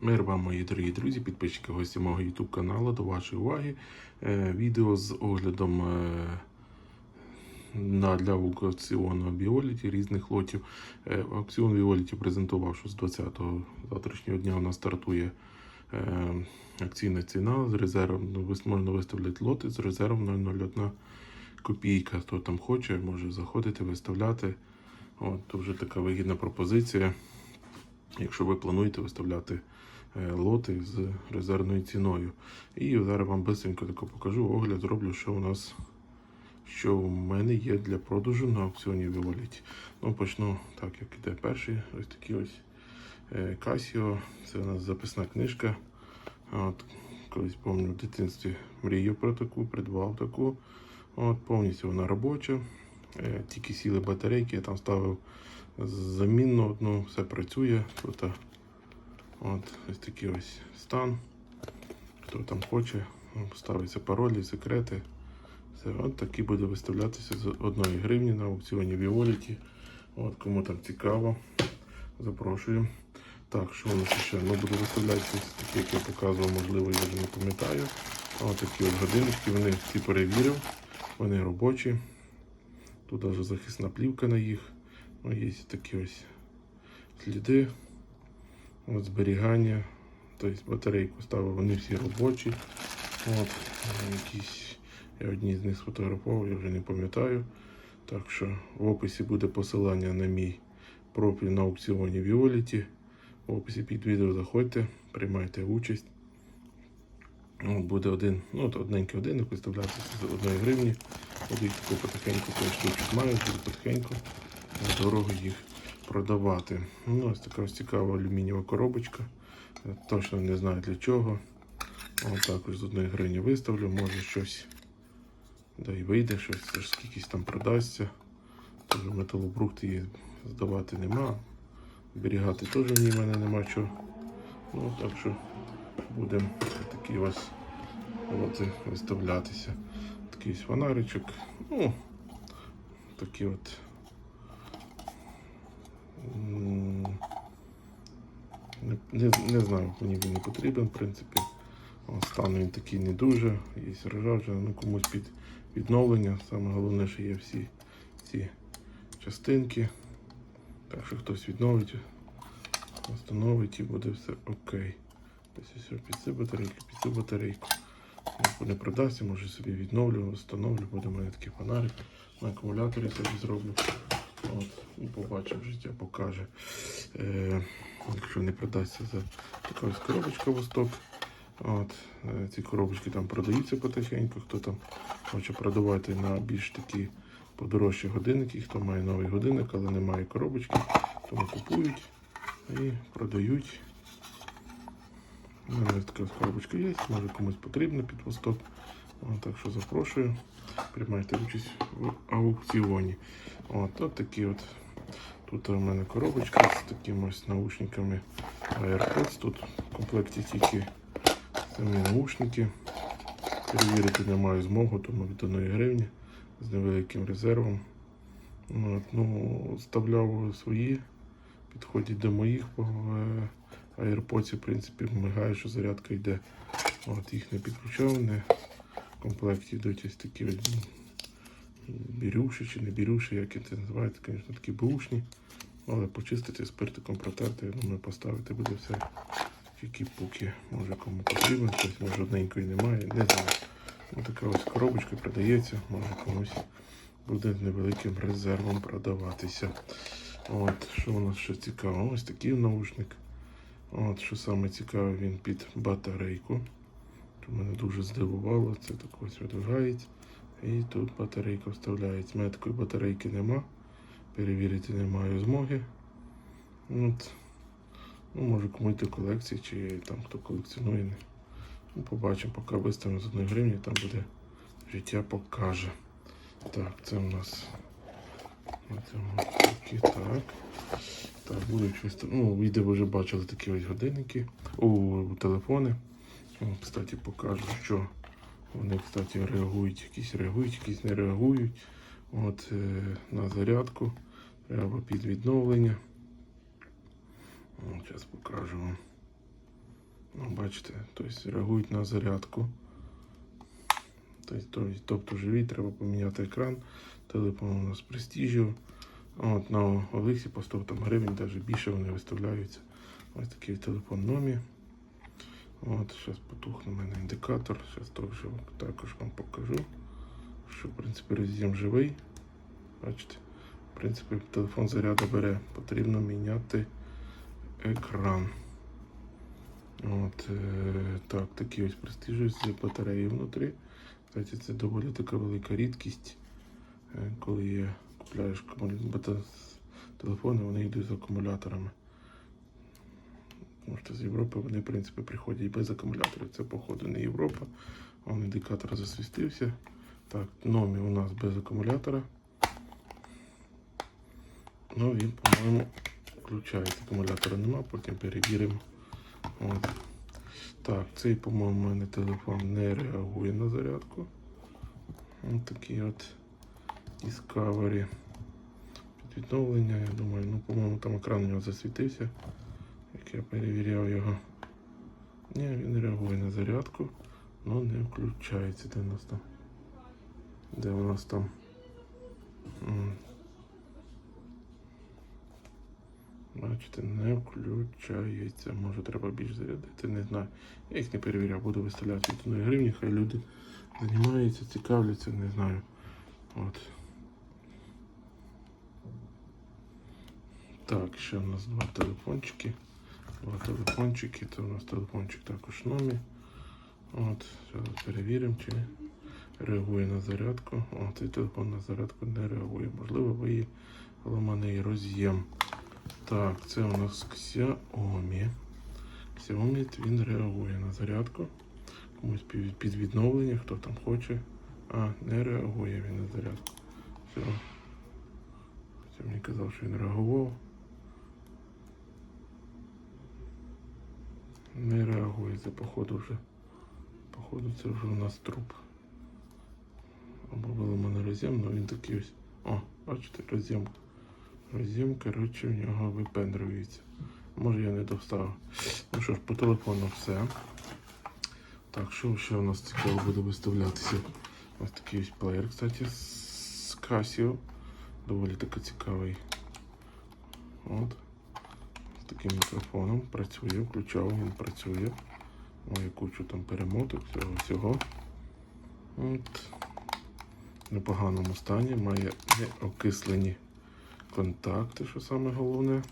Мир вам, мої дорогі друзі, підписчики, гості мого YouTube каналу. До вашої уваги. Е, відео з оглядом е, на для аукціону Біоліті різних лотів. Е, аукціон Біоліті презентував, що з 20-го завтрашнього дня у нас стартує е, акційна ціна з резервом. Ну, можна виставляти лоти з резервом 0,01 копійка. Хто там хоче, може заходити, виставляти. От, то вже така вигідна пропозиція. Якщо ви плануєте виставляти е, лоти з резервною ціною. І зараз вам бистренько тако покажу огляд, зроблю, що у нас, що у мене є для продажу на аукціоні Violet. Ну, почну так, як іде перший. Ось такий ось е, Casio. Це у нас записна книжка. От, колись пам'ятаю, в дитинстві мріяв про таку, придбав таку. От, повністю вона робоча. Е, Тільки сіли батарейки, я там ставив замінну одну, все працює. Тут от, ось такий ось стан. Хто там хоче, ну, ставиться паролі, секрети. Все, от такий буде виставлятися з одної гривні на аукціоні Віоліті. От, кому там цікаво, запрошую. Так, що у нас ще? Ну, буде виставлятися такі, як я показував, можливо, я вже не пам'ятаю. Ось такі от годиннички, вони всі перевірив, вони робочі. Тут навіть захисна плівка на їх. Ну, є такі ось сліди. От зберігання. Тобто батарейку ставив, вони всі робочі. От, якісь, я одні з них сфотографував, я вже не пам'ятаю. Так що в описі буде посилання на мій профіль на аукціоні Violet. В описі під відео заходьте, приймайте участь. Буде один, ну от одненький годинник виставлятися з одної гривні. Будуть таку потихеньку той штучок буду потихеньку дорого їх продавати. Ну, ось така ось цікава алюмінієва коробочка. Точно не знаю для чого. Ось також з одної гривні виставлю, може щось да і вийде, щось це там продасться. Тож металобрухт її здавати нема. Зберігати теж в ній мене нема чого. Ну, так що будемо такі ось лоти виставлятися. Такий фонаричок. Ну, такі от. Не, не, знаю, мені він не потрібен, в принципі. Стан він такий не дуже, є ржавчина, ну комусь під відновлення. Саме головне, що є всі ці частинки. Так що хтось відновить, встановить і буде все окей. Ось все під цю батарейку, під цю батарейку. Не продасться, може собі відновлю, встановлю, буде у мене такий фонарик. На акумуляторі собі зроблю. От, і побачимо, життя покаже. Е, якщо не продасться за така ось коробочка восток. От, е, ці коробочки там продаються потихеньку. Хто там хоче продавати на більш такі подорожчі годинники, хто має новий годинник, але не має коробочки, тому купують і продають. У мене така коробочка є, може комусь потрібно під восток. Так що запрошую. Приймайте участь в аукціоні. От, от такі от. Тут у мене коробочка з такими ось наушниками AirPods. Тут в комплекті тільки самі наушники. Перевірити не маю змогу, тому від 1 гривні з невеликим резервом. От, ну, Вставляв свої, підходять до моїх по е, AirPods, в принципі, вмигає, що зарядка йде. От, їх не підключав, не в комплекті йдуть ось такі бірюші чи не бірюші, як це називається, звісно, такі бушні. Але почистити спиртиком протерти, я думаю, поставити буде все тільки поки може кому потрібно, щось може одненької немає, не знаю. Ось така ось коробочка продається, може комусь буде з невеликим резервом продаватися. От, що у нас ще цікаво? Ось такий наушник. От, що саме цікаве, він під батарейку. Мене дуже здивувало, це так ось видвигається. І тут батарейка вставляється. У мене такої батарейки нема. Перевірити не маю змоги. От. Ну, може комусь до колекції, чи там хто колекціонує. Ну, побачимо, поки виставимо з 1 гривні, там буде життя покаже. Так, це у нас такі, так. Так, будуть вистав... Ну, відео вже бачили такі ось годинники. У телефони. О, Кстати, покажу, що вони, кстати, реагують, якісь реагують, якісь не реагують. От е, на зарядку. Треба під відновлення. Зараз покажу вам. Ну, бачите, тобто реагують на зарядку. Тобто, тобто, живі, треба поміняти екран. Телефон у нас престіжів. От на Олексі по 100 там, гривень, навіть більше вони виставляються. Ось такий телефон номі. От, зараз потухне у мене індикатор. Зараз також, також вам покажу, що в принципі роз'єм живий. Бачите, в принципі, телефон заряду бере. Потрібно міняти екран. От, е, так, такі ось престижі з батареєю внутрі. Кстати, це доволі така велика рідкість, е, коли є, купляєш телефони, вони йдуть з акумуляторами. Тому що з Європи вони, в принципі, приходять без акумуляторів. Це, походу, не Європа. Вон індикатор засвістився. Так, номі у нас без акумулятора. Ну, він, по-моєму, включається. Акумулятора нема, потім перевіримо. От. Так, цей, по-моєму, у мене телефон не реагує на зарядку. Ось такий от Discovery. Під відновлення, я думаю, ну, по-моєму, там екран у нього засвітився, я перевіряв його. Ні, він реагує на зарядку, але не включається. Де у нас там? Де у нас там? Бачите, не включається. Може треба більш зарядити, не знаю. Я їх не перевіряв, буду виставляти від 1 гривні, хай люди займаються, цікавляться, не знаю. От. Так, ще у нас два телефончики. Два телефончики. Це у нас телефончик також номі. От, зараз перевіримо, чи реагує на зарядку. О, цей телефон на зарядку не реагує. Можливо, ви її ламаний роз'єм. Так, це у нас Xiaomi. Xiaomi він реагує на зарядку. Комусь під відновлення, хто там хоче. А, не реагує він на зарядку. Все. Хоча мені казав, що він реагував. Не реагує, це походу вже. Походу це вже у нас труп. Або виламаний роз'єм, але він такий ось. О, бачите, роз'єм. Роз'єм, коротше, в нього випендрюється. Може я не доставив. Ну що ж, по телефону все. Так, що ще у нас цікаво буде виставлятися? Ось такий ось плеєр, кстати, з Casio. Доволі таки цікавий. От. Таким мікрофоном. Працює, включав, він працює. Має кучу там перемоток, всього всього. От. В непоганому стані, має неокислені контакти, що саме головне.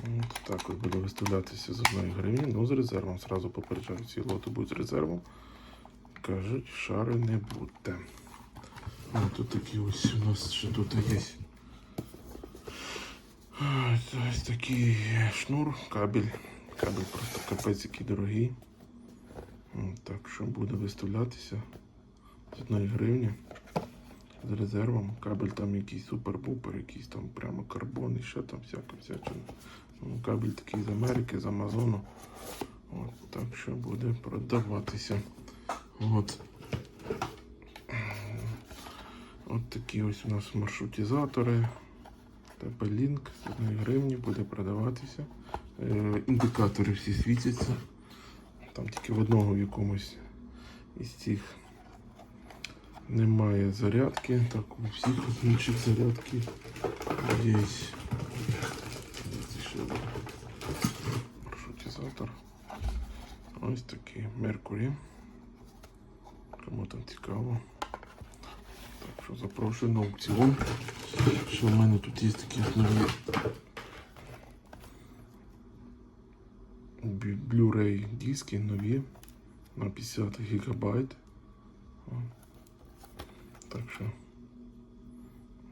От так от буде виставлятися з одної гривні, ну з резервом. Сразу попереджаю, ці лоти будуть з резервом. Кажуть, шари не буде. Тут такі ось у нас ще тут є. Ось, такий шнур, кабель. Кабель просто капець який дорогий. Так що буде виставлятися з одної гривні з резервом. Кабель там якийсь супер-бупер, якийсь там прямо карбон і ще там всяка всячина. Ну, кабель такий з Америки, з Амазону. От, так що буде продаватися. От. От такі ось у нас маршрутизатори. TP-Link з 1 гривні буде продаватися. Е, індикатори всі світяться. Там тільки в одного в якомусь із цих немає зарядки. Так, у всіх інших зарядки є. Маршрутизатор. Ось такий Mercury. Кому там цікаво. Що запрошую на аукціон. Що в мене тут є такі нові Blu-ray диски нові на 50 гігабайт. Так що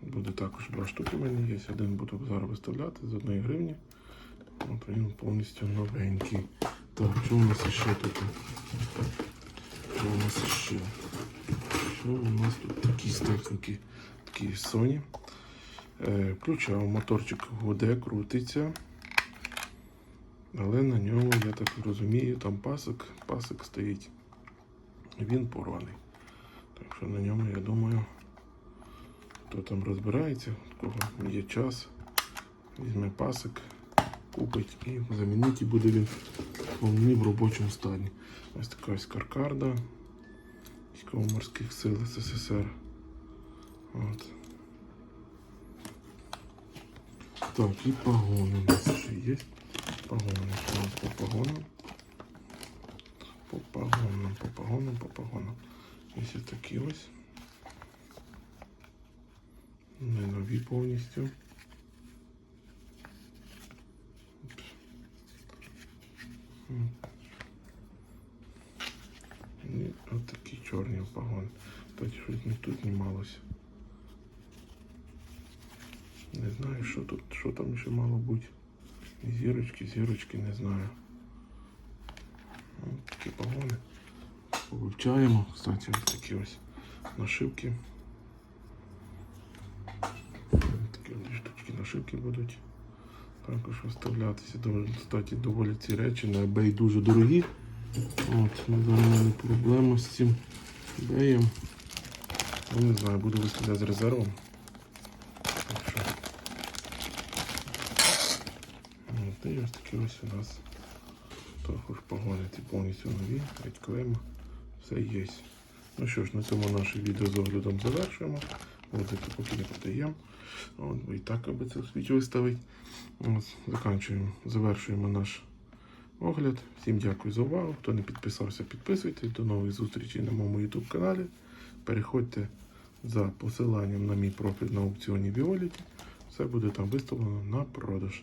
буде також два штуки в мене є. Один буду зараз виставляти з 1 гривні. От він повністю новенький. Так, що у нас ще тут? Що у нас ще? Що у нас тут техніки? Такі Sony. Е, включав моторчик гуде, крутиться. Але на ньому, я так розумію, там пасик, пасик стоїть. Він порваний. Так що на ньому, я думаю, хто там розбирається, у кого є час, візьме пасик купить і замінить, і буде він повний в робочому стані. Ось така ось каркарда військово-морських сил СССР. От. Так, і погони у нас ще є. Погони. Нас по погонам? По погонам, по погонам, по погонам. Ось такі ось. Не нові повністю. І от такі чорні погони. Тоді щось не тут знімалося. Не знаю, що тут, що там ще мало бути. Зірочки, зірочки, не знаю. Такі погони. Повивчаємо. Кстати, ось такі ось нашивки. Такі штучки нашивки будуть також виставлятися. Кстати, доволі ці речі на eBay дуже дорогі. От, зараз мали проблему з цим eBay. Ну, не знаю, буду виставляти з резервом. Так що. От, і ось такі ось у нас також погони ці повністю нові, клейма. Все є. Ну що ж, на цьому наше відео з оглядом завершуємо. Це поки не продаємо. От, і так аби це свіч виставить. От, заканчуємо, завершуємо наш огляд. Всім дякую за увагу. Хто не підписався, підписуйтесь. До нових зустрічей на моєму YouTube каналі. Переходьте за посиланням на мій профіль на аукціоні Violet. Все буде там виставлено на продаж.